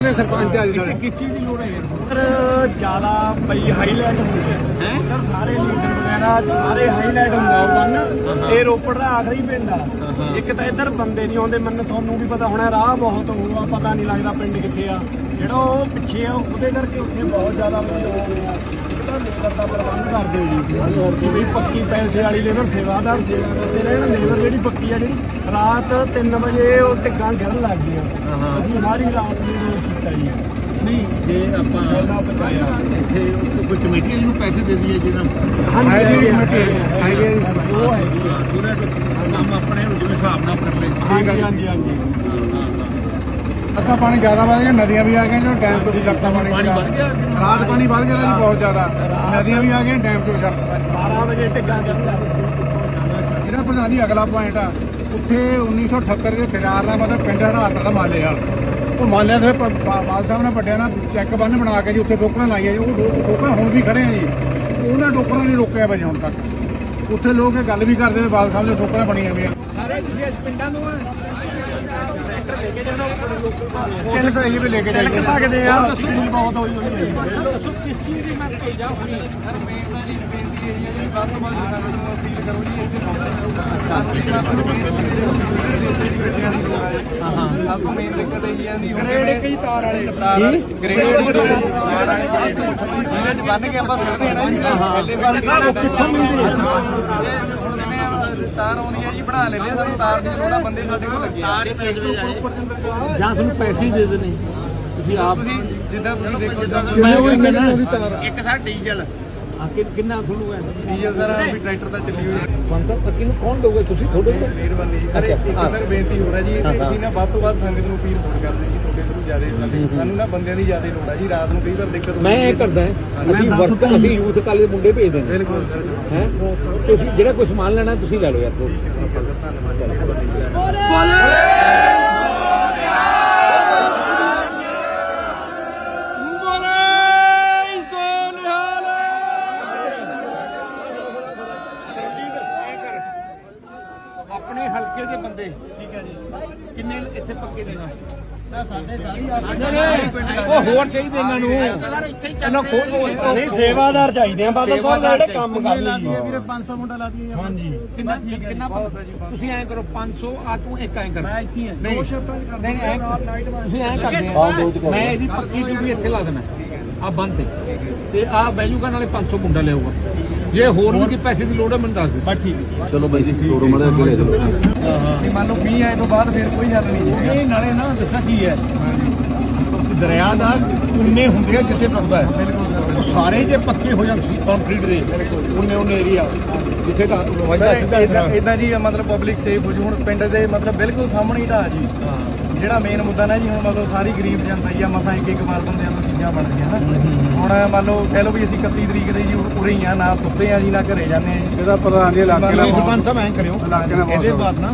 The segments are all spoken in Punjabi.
ਨੇ ਸਰਪੰਚ ਆ ਜੀ ਸਾਡੇ ਕਿਸ ਚੀਜ਼ ਦੀ ਲੋੜ ਹੈ? ਸਰ ਜ਼ਿਆਦਾ ਬਈ ਹਾਈਲਾਈਟ ਹੁੰਦੇ ਹੈ। ਸਰ ਸਾਰੇ ਲੀਡਰ ਵਗੈਰਾ ਸਾਰੇ ਹਾਈਲਾਈਟ ਹੁੰਦਾ ਉਹ ਬੰਨ। ਇਹ ਰੋਪੜ ਦਾ ਆਖਰੀ ਪਿੰਡ ਆ। ਇੱਕ ਤਾਂ ਇੱਧਰ ਬੰਦੇ ਨਹੀਂ ਆਉਂਦੇ ਮੈਨੂੰ ਤੁਹਾਨੂੰ ਵੀ ਪਤਾ ਹੋਣਾ ਰਾਹ ਬਹੁਤ ਹੋਊਗਾ ਪਤਾ ਨਹੀਂ ਲੱਗਦਾ ਪਿੰਡ ਕਿੱਥੇ ਆ। ਜਿਹੜਾ ਉਹ ਪਿੱਛੇ ਆ ਉਹਦੇ ਕਰਕੇ ਉੱਥੇ ਬਹੁਤ ਜ਼ਿਆਦਾ ਇੱਕ ਤਾਂ ਲੇਬਰ ਦਾ ਪ੍ਰਬੰਧ ਕਰਦੇ ਜੀ। ਵੀ ਪੱਕੀ ਪੈਸੇ ਵਾਲੀ ਲੇਬਰ ਸੇਵਾਦਾਰ ਸੇਵਾ ਕਰਦੇ ਰਹਿਣ ਲੇਬਰ ਜਿਹੜੀ ਪੱਕੀ ਆ ਜਿਹੜੀ ਰਾਤ 3 ਵਜੇ ਉਹ ਟਿੱਕਾਂ ਗਿਰਨ ਲੱਗ ਗਈਆਂ। ਅਸੀਂ ਸਾਰੀ ਰਾਤ ਨੂੰ ਉਹ ਕੀਤਾ ਜੀ। ਨਹੀਂ ਜੇ ਆਪਾਂ ਇੱਥੇ ਕੋਈ ਕਮੇਟੀ ਨੂੰ ਪੈਸੇ ਦੇ ਦਈਏ ਜਿਹਨਾਂ ਹਾਂਜੀ, ਕਮੇਟੀ। ਹੈ। ਉਹ। ਉਹਦਾ ਕੋਈ ਕੰਮ ਆਪਣੇ ਜਿਵੇਂ ਹਿਸਾਬ ਨਾਲ ਕਰ ਲੈ ਹਾਂਜੀ ਹਾਂਜੀ ਹਾਂਜੀ। ਅੱਧਾ ਪਾਣੀ ਜ਼ਿਆਦਾ ਵਧ ਗਿਆ ਨਦੀਆਂ ਵੀ ਆ ਗਈਆਂ ਜੋ ਡੈਮ ਤੋਂ ਵੀ ਛੱਡਤਾ ਪਾਣੀ ਵੱਧ ਗਿਆ? ਰਾਤ ਪਾਣੀ ਵੱਧ ਗਿਆ ਜੀ ਬਹੁਤ ਜ਼ਿਆਦਾ। ਨਦੀਆਂ ਵੀ ਆ ਗਈਆਂ ਡੈਮ ਤੋਂ ਛੱਡਤਾ 12 ਵਜੇ ਲੱਗ ਗਈਆਂ ਜਿਹੜਾ ਪ੍ਰਧਾਨ ਅਗਲਾ ਪੁਆਇੰਟ ਆ ਉੱਥੇ 1978 ਦੇ ਫਿਰਾਰ ਦਾ ਮਤਲਬ ਪਿੰਡ ਹੜਾਤ ਦਾ ਮਾਲੇ ਵਾਲ ਉਹ ਮਾਲਿਆਂ ਦੇ ਬਾਲ ਸਾਹਿਬ ਨੇ ਵੱਡਿਆਂ ਨਾਲ ਚੈੱਕ ਬੰਨ ਬਣਾ ਕੇ ਜੀ ਉੱਥੇ ਟੋਕਰਾਂ ਲਾਈਆਂ ਜੀ ਉਹ ਟੋਕਰਾਂ ਹੁਣ ਵੀ ਖੜੇ ਆ ਜੀ। ਉਹਨਾਂ ਟੋਕਰਾਂ ਨਹੀਂ ਰੋਕਿਆ ਬਈ ਹੁਣ ਤੱਕ। ਉੱਥੇ ਲੋਕ ਇਹ ਗੱਲ ਵੀ ਕਰਦੇ ਨੇ ਬਾਲ ਸਾਹਿਬ ਦੇ ਟੋਕਰਾਂ ਬਣੀਆਂ ਹੋਈਆਂ ਸਾਰੇ ਤੁਸੀਂ ਪਿੰਡਾਂ ਨੂੰ ਟਰੈਕਟਰ ਲੈ ਕੇ ਜਾਣਾ ਉਸੇ ਤਾਂ ਇਹ ਵੀ ਲੈ ਕੇ ਜਾਈਏ। ਸਕਦੇ ਆ। ਬਹੁਤ ਹੋਈ ਹੋਈ ਹੈ। ਕਿਸ ਚੀਜ਼ ਦੀ ਮੈਂ ਭੇਜਾ ਹੋਣੀ? ਸਰ ਮੇਨ ਤਾਂ ਜੀ ਬੇਨਤੀ ਇਹ ਹੈ ਜੀ ਵੱਧ ਤੋਂ ਵੱਧ ਸਾਨੂੰ ਨੂੰ ਅਪੀਲ ਕਰੋ ਜੀ ਇੱਥੇ ਜਿਹੜਾ ਸਭ ਤੋਂ ਮੇਨ ਦਿੱਕਤ ਇਹ ਹੈ ਜੀ ਗ੍ਰੇਡ ਕਈ ਤਾਰ ਵਾਲੇ। ਗ੍ਰੇਡ ਤਾਰ ਵਾਲੇ। ਜਿਹੜੇ ਚ ਬੰਨ ਕੇ ਆਪਾਂ ਸਕਦੇ ਆ ਨਾ ਜੀ ਪਹਿਲੇ ਵਾਰ ਕਿੱਥੋਂ ਮਿਲਦੀ ਹੈ? ਹੁਣ ਜਿਵੇਂ ਤਾਰ ਆਉਣੀ ਹੈ ਜੀ ਬਣਾ ਲੈਂਦੇ ਆ ਸਾਨੂੰ ਤਾਰ ਦੀ ਲੋੜ ਆ ਬੰਦੇ ਸਾਡੇ ਕੋਲ ਲੱਗੇ ਆ। ਜਾਂ ਤੁਹਾਨੂੰ ਪੈਸੇ ਹੀ ਦੇ ਦੇਣੇ। ਤੁਸੀਂ ਆਪ ਤੁਸੀਂ ਜਿੱਦਾਂ ਤੁਸੀਂ ਦੇਖੋ ਜਿੱਦਾਂ ਮੈਂ ਉਹੀ ਕਹਿੰਦਾ। ਇੱਕ ਸਰ ਡੀਜ਼ਲ। ਆ ਕਿ ਕਿੰਨਾ ਤੁਹਾਨੂੰ ਹੈ ਡੀਜ਼ਲ ਸਰ ਵੀ ਟਰੈਕਟਰ ਤਾਂ ਚੱਲੀ ਹੋਈ ਹੈ ਬੰਦਾ ਤੱਕ ਨੂੰ ਕੌਣ ਦੋਗੇ ਤੁਸੀਂ ਥੋੜੇ ਮਿਹਰਬਾਨੀ ਜੀ। ਸਰ ਇੱਕ ਸਰ ਬੇਨਤੀ ਹੋ ਰਿਹਾ ਜੀ ਇਹ ਤੇ ਅਸੀਂ ਨਾ ਵੱਧ ਤੋਂ ਵੱਧ ਸੰਗਤ ਨੂੰ ਅਪੀਲ ਫੋਨ ਕਰਦੇ ਜੀ ਤੁਹਾਡੇ ਜ਼ਿਆਦਾ ਸਾਨੂੰ ਨਾ ਬੰਦਿਆਂ ਦੀ ਜ਼ਿਆਦਾ ਲੋੜ ਆ ਜੀ ਰਾਤ ਨੂੰ ਕਈ ਵਾਰ ਦਿੱਕਤ ਮੈਂ ਇਹ ਹੈ। ਕਰਦਾ ਹਾਂ ਅਸੀਂ ਯੂਥ ਕਾਲੇ ਦੇ ਮੁੰਡੇ ਭੇਜ ਦਿੰਦੇ ਬਿਲਕੁਲ ਸਰ ਹੈ? ਤੁਸੀਂ ਜਿਹੜਾ ਕੋਈ ਸਮਾਨ ਲੈਣਾ ਤੁਸੀਂ ਲੈ ਲਓ ਯਾਰ ਤੋਂ ਪੱਕੇ ਦੇਣਾ ਉਹ ਹੋਰ ਚਾਹੀਦੇ ਇਹਨਾਂ ਨੂੰ। ਇਹਨਾਂ ਖੋਲ ਨਹੀਂ ਸੇਵਾਦਾਰ ਚਾਹੀਦੇ ਆ ਬਾਦਲ ਸਾਹਿਬ ਜਿਹੜੇ ਕੰਮ ਕਰ ਲਾ ਦਈਏ ਵੀਰੇ 500 ਮੁੰਡਾ ਲਾ ਦਈਏ ਹਾਂਜੀ। ਕਿੰਨਾ ਕਿੰਨਾ ਤੁਸੀਂ ਐਂ ਕਰੋ 500 ਆ ਤੂੰ ਇੱਕ ਐਂ ਕਰ। ਮੈਂ ਇੱਥੇ ਹੀ ਆ। ਨਹੀਂ ਦੋ ਸ਼ਿਫਟਾਂ ਚ ਕਰਦੇ ਨਹੀਂ ਐਂ ਤੁਸੀਂ ਐਂ ਕਰਦੇ ਆ। ਮੈਂ ਇਹਦੀ ਪੱਕੀ ਡਿਊਟੀ ਇੱਥੇ ਲਾ ਦੇਣਾ। ਆ ਬੰਦ ਤੇ। ਤੇ ਆ ਬੈਜੂਗਾ ਨਾਲੇ 500 ਮੁੰਡਾ ਲਿਆਊਗਾ। ਜੇ ਹੋਰ ਵੀ ਕੋਈ ਪੈਸੇ ਦੀ ਲੋੜ ਹੈ ਮੈਨੂੰ ਦੱਸ ਦਿਓ। ਬਸ ਠੀਕ ਚਲੋ ਬਾਈ ਜੀ ਤੋਰੋ ਮੜੇ ਅੱਗੇ ਲੈ ਜਾਓ। ਜੇ ਮੰਨ ਲਓ 20 ਆਏ ਤੋਂ ਬਾਅਦ ਫਿਰ ਕੋਈ ਹੱਲ ਨਹੀਂ ਇਹ ਨਾਲੇ ਨਾ ਦੱਸਾਂ ਕੀ ਹੈ। ਦਰਿਆ ਦਾ ਉਨੇ ਹੁੰਦੇ ਆ ਜਿੱਥੇ ਟੁੱਟਦਾ ਹੈ। ਉਹ ਸਾਰੇ ਜੇ ਪੱਕੇ ਹੋ ਜਾਣ ਕੰਕਰੀਟ ਦੇ ਉਨੇ ਉਨੇ ਏਰੀਆ ਜਿੱਥੇ ਦਾ ਵਜਦਾ ਸਿੱਧਾ ਇਦਾਂ ਜੀ ਮਤਲਬ ਪਬਲਿਕ ਸੇਫ ਹੋ ਜੂ। ਹੁਣ ਪਿੰਡ ਦੇ ਮਤਲਬ ਬਿਲਕੁਲ ਸਾਹਮਣੇ ਹੀ ਢਾਹ ਜੀ। ਜਿਹੜਾ ਮੇਨ ਮੁੱਦਾ ਨਾ ਜੀ ਹੁਣ ਮਤਲਬ ਸਾਰੀ ਗਰੀਬ ਜਨਤਾ ਹੀ ਆ ਮਸਾਂ ਇੱਕ ਇੱਕ ਵਾਰ ਬੰਦਿਆਂ ਨੂੰ ਚੀਜ਼ਾਂ ਬਣ ਗਈਆਂ ਨਾ। ਹੁਣ ਮੰਨ ਲਓ ਕਹਿ ਲਓ ਵੀ ਅਸੀਂ 31 ਤਰੀਕ ਦੇ ਜੀ ਉਰੇ ਹੀ ਆ ਨਾ ਸੁੱਤੇ ਆ ਜੀ ਨਾ ਘਰੇ ਜਾਂਦੇ ਆ ਜੀ। ਇਹਦਾ ਪ੍ਰਧਾਨ ਜੀ ਇਲਾਕੇ ਦਾ ਸਰਪੰਚ ਸਾਹਿਬ ਐਂ ਕਰਿਓ ਇਲਾਕੇ ਇਹਦੇ। ਬਾਅਦ ਨਾ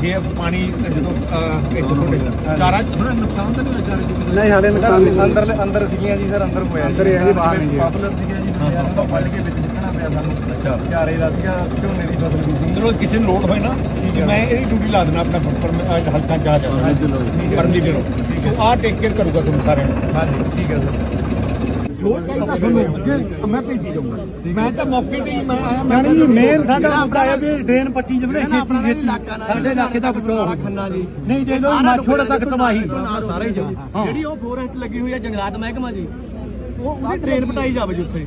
ਜੇ ਪਾਣੀ ਜਦੋਂ ਇੱਥੇ ਤੁਹਾਡੇ ਚਾਰਾ ਥੋੜਾ ਨੁਕਸਾਨ ਤਾਂ ਨਹੀਂ ਹੋਇਆ ਚਾਰੇ ਚ? ਨਹੀਂ ਹਾਲੇ ਨੁਕਸਾਨ ਨਹੀਂ ਅੰਦਰ ਅੰਦਰ ਸੀਗੀਆਂ ਜੀ ਸਰ ਅੰਦਰ ਹੋਇਆ ਅੰਦਰ ਹੀ ਆ ਜੀ, ਬਾਹਰ ਨਹੀਂ ਜੀ। ਪਾਪੂਲਰ ਸੀਗੀਆਂ ਜੀ ਦੁਨੀਆ ਨੂੰ ਪੱਲ ਕੇ ਵਿੱਚ ਨਿਕਲਣਾ ਪਿਆ ਸਾਨੂੰ। ਅੱਛਾ। ਚਾਰੇ ਦਾ ਸੀਗਾ ਝੋਨੇ ਦੀ ਫਸਲ ਵੀ ਸੀ। ਚਲੋ ਕਿਸੇ ਨੂੰ ਲੋੜ ਹੋਏ ਨਾ ਤੇ ਮੈਂ ਇਹਦੀ ਡਿਊਟੀ ਲਾ ਦੇਣਾ ਆਪਣਾ ਪਰ ਅੱਜ ਹਲਕਾ ਜਾ ਜਾ ਪਰਮਿਟ ਨੂੰ। ਸੋ ਆਹ ਟੇਕ ਕੇਅਰ ਕਰੂਗਾ ਤੁਹਾਨੂੰ ਸਾਰਿਆਂ ਨੂੰ। ਹਾਂਜੀ ਠੀਕ ਹੈ ਸਰ। ਜੋ ਚਾਹੀਦਾ ਤੁਹਾਨੂੰ ਅੱਗੇ ਮੈਂ ਭੇਜੀ ਜਾਊਂਗਾ। ਮੈਂ ਤਾਂ ਮੌਕੇ ਤੇ ਹੀ ਮੈਂ ਆਇਆ ਮੈਂ ਯਾਨੀ ਮੇਨ ਸਾਡਾ ਮੁੱਦਾ ਹੈ ਵੀ ਡਰੇਨ ਪੱਟੀ ਜਵੜੇ ਛੇਤੀ ਛੇਤੀ ਸਾਡੇ ਇਲਾਕੇ ਦਾ ਬਚਾਓ ਹੋ ਨਹੀਂ ਦੇ ਦੋ ਮਾਛੋੜ ਤੱਕ ਤਬਾਹੀ। ਸਾਰੇ ਜਿਹੜੀ ਉਹ ਫੋਰੈਸਟ ਲੱਗੀ ਹੋਈ ਹੈ ਜੰਗਲਾਤ ਮਹਿਕਮਾ ਜੀ ਉਹ ਟ੍ਰੇਨ ਪਟਾਈ ਜਾਵੇ ਜੀ ਉੱਥੇ।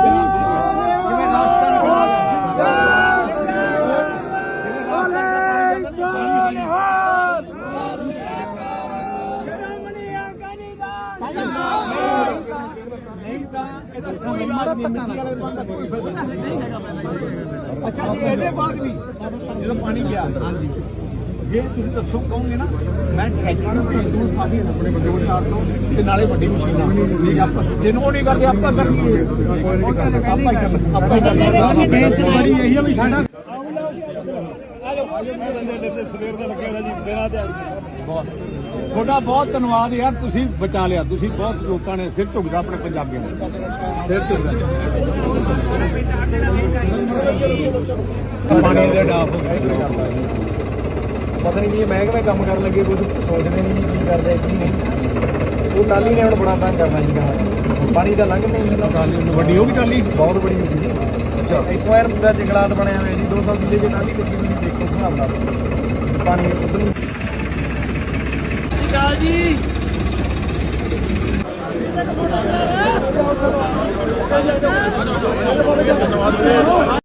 ਬੰਦ ਦਾ ਕੋਈ ਫਾਇਦਾ ਨਹੀਂ। ਹੈਗਾ ਅੱਛਾ ਜੀ ਇਹਦੇ ਬਾਅਦ ਵੀ? ਜਦੋਂ ਪਾਣੀ ਗਿਆ ਹਾਂਜੀ। ਜੇ ਤੁਸੀਂ ਦੱਸੋ ਕਹੋਗੇ ਨਾ ਮੈਂ ਟਰੈਕਟਰ ਨੂੰ ਭੇਜ ਦੂੰ ਕਾਫੀ ਆਪਣੇ ਬੰਦੇ ਕੋਲ 400 ਤੇ ਨਾਲੇ ਵੱਡੀ ਮਸ਼ੀਨਾਂ ਠੀਕ ਆਪਾਂ ਜੇ ਉਹ ਨਹੀਂ ਕਰਦੇ ਆਪਾਂ ਕਰ ਲਈਏ। ਆਪਾਂ ਹੀ ਕਰ ਆਪਾਂ ਹੀ ਕਰ ਲਈਏ। ਵੀ ਬਹੁਤ ਤੁਹਾਡਾ ਬਹੁਤ ਧੰਨਵਾਦ ਯਾਰ ਤੁਸੀਂ ਬਚਾ ਲਿਆ ਤੁਸੀਂ ਬਹੁਤ ਲੋਕਾਂ ਨੇ ਸਿਰ ਝੁਕਦਾ ਆਪਣੇ ਪੰਜਾਬੀਆਂ ਨੂੰ ਸਿਰ ਝੁਕਦਾ। ਪਾਣੀ ਦੇ ਡਾਫ ਹੋ ਗਿਆ ਪਤਾ ਨਹੀਂ ਜੀ ਮਹਿਕਮੇ ਕੰਮ ਕਰਨ ਲੱਗੇ ਕੁਝ ਸੋਚਦੇ ਨਹੀਂ ਕੀ ਕਰਦੇ ਕੀ ਨਹੀਂ। ਉਹ ਟਾਲੀ ਨੇ ਹੁਣ ਬੜਾ ਤੰਗ ਕਰਨਾ ਜੀ ਕਹਾਂ। ਪਾਣੀ ਦਾ ਲੰਘ ਨਹੀਂ। ਟਾਲੀ ਵੱਡੀ ਹੋ ਗਈ ਟਾਲੀ ਬਹੁਤ ਬੜੀ ਹੁੰਦੀ ਜੀ। ਅੱਛਾ। ਇੱਥੋਂ ਯਾਰ ਪੂਰਾ ਜੰਗਲਾਤ ਬਣਿਆ ਹੋਇਆ ਜੀ 200 ਕਿੱਲੇ ਦੀ ਟਾਲੀ ਕੱਟੀ ਤੁਸੀਂ ਦੇਖੋ ਹਿਸਾਬ ਨਾਲ। ਪਾਣੀ ਉਧਰ। ਨੂੰ ਜੀ।